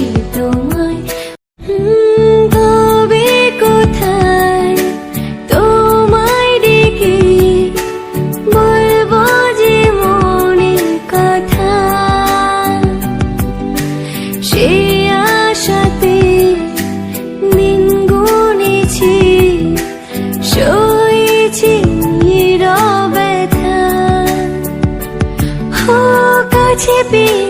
ভালোবাসি তোমায়। তবে কোথায় তোমায় ডেকে বলব যে মনের কথা। সে আশাতে দিন গুনেছি সয়েছি নীরবতা ও কাছে পেয়ে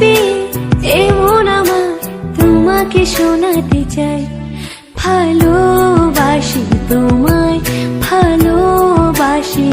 পেয়ে এমন আমার তোমাকে শোনাতে চাই। ভালোবাসি তোমায় ভালোবাসি